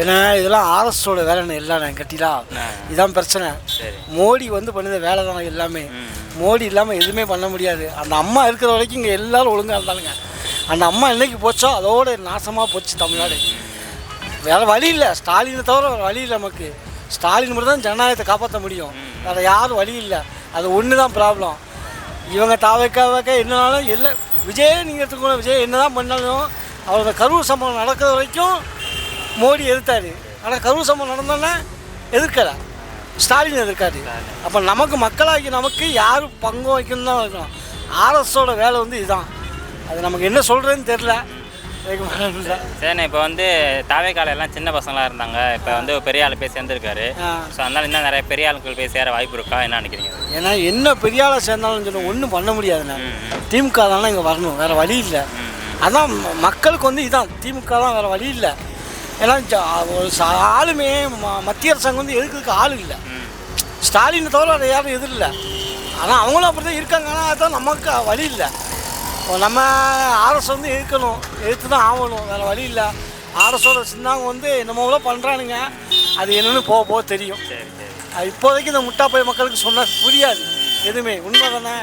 ஏன்னா இதெல்லாம் ஆர்எஸோட வேலைன்னு எல்லாம் கட்டிலா இதான் பிரச்சனை. மோடி வந்து பண்ணுற வேலை தான் எல்லாமே. மோடி இல்லாமல் எதுவுமே பண்ண முடியாது. அந்த அம்மா இருக்கிற வரைக்கும் இங்கே எல்லாரும் ஒழுங்காக இருந்தாலுங்க அந்த அம்மா என்னைக்கு போச்சோ அதோட நாசமாக போச்சு தமிழ்நாடு. வேறு வழி இல்லை. ஸ்டாலினை தவிர வேறு வழி இல்லை நமக்கு. ஸ்டாலின் மட்டும் தான் ஜனநாயகத்தை காப்பாற்ற முடியும். வேறு யாரும் வழி இல்லை. அது ஒன்று தான் ப்ராப்ளம் இவங்க தாவைக்கா வைக்க என்னனாலும் இல்லை விஜய் நீங்கள் எடுத்துக்கணும் விஜய் என்ன தான் பண்ணாலும் அவரோட கரூர் சம்பவம் நடக்கிற வரைக்கும் மோடி எதிர்த்தாரு. ஆனால் கரூர் சம்பவம் நடந்தோன்னே எதிர்க்கலை. ஸ்டாலின் எதிர்க்காரு. அப்போ நமக்கு மக்களாகி நமக்கு யார் பங்கு வைக்கணும் தான் இருக்கணும் ஆர்எஸோட வேலை வந்து இதுதான். அது நமக்கு என்ன சொல்கிறதுன்னு தெரில சரிண்ணே இப்போ வந்து தாவேக்கால எல்லாம் சின்ன பசங்களாக இருந்தாங்க. இப்போ வந்து பெரிய ஆள் போய் சேர்ந்துருக்காரு. ஸோ அதனால இன்னும் நிறைய பெரிய ஆட்கள் போய் சேர வாய்ப்பு இருக்கா? என்ன நினைக்கிறீங்க? ஏன்னா என்ன பெரிய ஆளாக சேர்ந்தாலும் சொல்லி ஒன்றும் பண்ண முடியாதுண்ணே. திமுக தானே இங்கே வரணும். வேறு வழி இல்லை. அதான் மக்களுக்கு வந்து இதான். திமுக தான் வேறு வழி இல்லை. ஏன்னா ஒரு ஆளுமே ம- மத்திய அரசாங்கம் வந்து எதுக்கு ஆள் இல்லை. ஸ்டாலினை தவிர வேறு யாரும் எதிர் இல்லை. ஆனால் அவங்களும் அப்படி தான் இருக்காங்க. ஆனால் அதுதான் நமக்கு வழி இல்லை. நம்ம ஆர்எஸ் வந்து எதிர்க்கணும். எதிர்த்து தான் ஆகணும். வேறு வழி இல்லை. ஆர்எஸோட சின்னவங்க வந்து என்னமோ பண்ணுறானுங்க அது என்னன்னு போக போக தெரியும். இப்போதைக்கு இந்த முட்டாப்பை மக்களுக்கு சொன்னால் புரியாது. எதுவுமே. உண்மை தானே